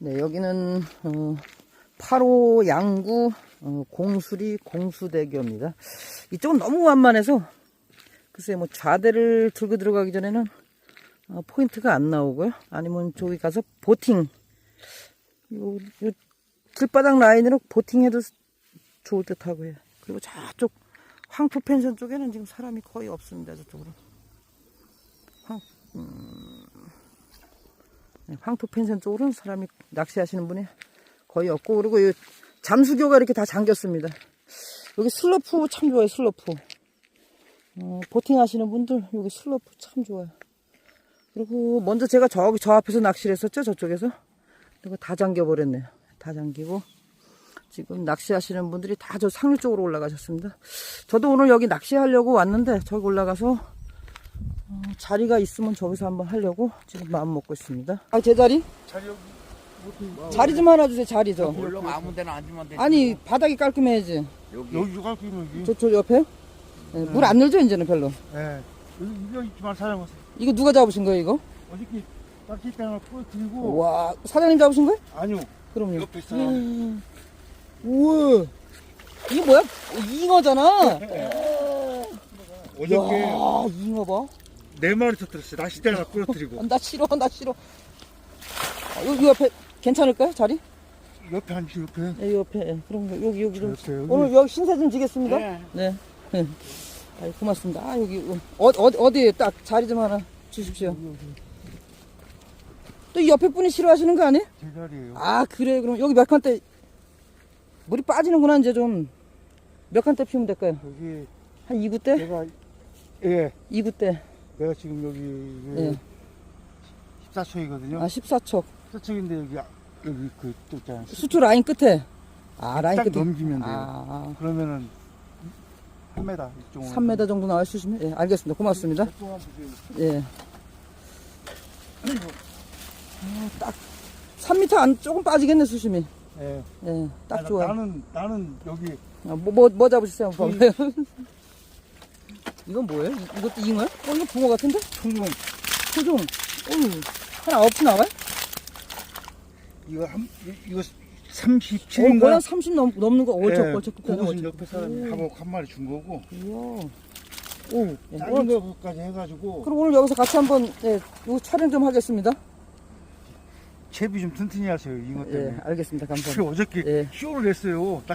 네, 여기는 어, 8호 양구 어, 공수리 공수대교입니다. 이쪽은 너무 완만해서 글쎄 뭐 좌대를 들고 들어가기 전에는 어, 포인트가 안 나오고요. 아니면 저기 가서 보팅 요, 요 길바닥 라인으로 보팅해도 좋을 듯 하고요. 그리고 저쪽 황토 펜션 쪽에는 지금 사람이 거의 없습니다. 저쪽으로. 황, 음, 네, 황토 펜션 쪽으로는 사람이 낚시하시는 분이 거의 없고 그리고 이 잠수교가 이렇게 다 잠겼습니다. 여기 슬로프 참 좋아요. 슬로프. 어, 보팅 하시는 분들 여기 슬로프 참 좋아요. 그리고 먼저 제가 저기 저 앞에서 낚시를 했었죠. 저쪽에서. 그리고 다 잠겨버렸네요. 다 잠기고 지금 낚시하시는 분들이 다 저 상류 쪽으로 올라가셨습니다. 저도 오늘 여기 낚시하려고 왔는데 저기 올라가서 어, 자리가 있으면 저기서 한번 하려고 지금 마음 먹고 있습니다. 아, 제 자리? 자리 여기 자리 좀 하나 주세요, 자리 좀. 물론 아무 데나 앉으면 되지. 아니, 바닥이 깔끔해야지. 여기 여기 갈 거면 여기. 저, 저 옆에? 물안 늘죠, 이제는 별로. 예. 여기 이거 있지만 사장님 이거 누가 잡으신 거예요, 이거? 어저께 딱지 때문에 뿌 들고 와, 사장님 잡으신 거예요? 아니요. 그럼요. 옆에 사람. 음. 우와. 이게 뭐야? 어, 잉어잖아. 어저께 야, 잉어 봐. 네 마리 터뜨렸어요. 낚시 때문에 뿌려뜨리고 나 싫어, 나 싫어. 아, 여기 옆에 괜찮을까요, 자리? 옆에 앉으시 옆에. 네, 옆에. 예, 그럼 여기, 여기 좀. 옆에 여기. 오늘 여기 신세 좀 지겠습니다. 네. 네. 네. 아이, 고맙습니다. 아, 여기, 어, 어디, 어디에 딱 자리 좀 하나 주십시오. 또 이 옆에 분이 싫어하시는 거 아니에요? 제 자리예요. 아, 그래. 그럼 여기 몇 칸대, 물이 빠지는구나, 이제 좀. 몇 칸대 피우면 될까요? 여기 한 2구 대? 내가 예. 2구 대. 내가 지금 여기 예. 14초이거든요. 아, 14초. 14초인데 여기 아- 여기 그 또 있잖아요. 수초 라인 끝에. 아, 라인 딱 끝에. 넘기면 돼요. 아, 그러면은 3m 이쪽으로. 3m 정도 수 있으면, 예, 알겠습니다. 고맙습니다. 보세요. 예. 어, 딱, 3m 안, 조금 빠지겠네, 수심이. 예. 예, 딱 아, 좋아. 나는 나는 여기 아, 뭐, 뭐, 뭐 잡으셨어요? 한번 봐봐요. 이건 뭐예요? 이- 이것도 잉어야? 어, 이거 붕어 같은데? 총종 소종. 어휴, 한 아홉 치 나와요? 이거 한 이- 이거 어, 37인가? 거의 한30 넘, 넘는 거, 얼척, 예, 얼척. 그것은 옆에 사람이 하복 한 마리 준 거고 이야. 오 예, 작은 거까지 해가지고 그럼 오늘 여기서 같이 한번, 예, 요 촬영 좀 하겠습니다. 채비 좀 튼튼히 하세요 이것 예, 때문에 알겠습니다. 감사합니다. 어저께 예. 쇼를 했어요 딱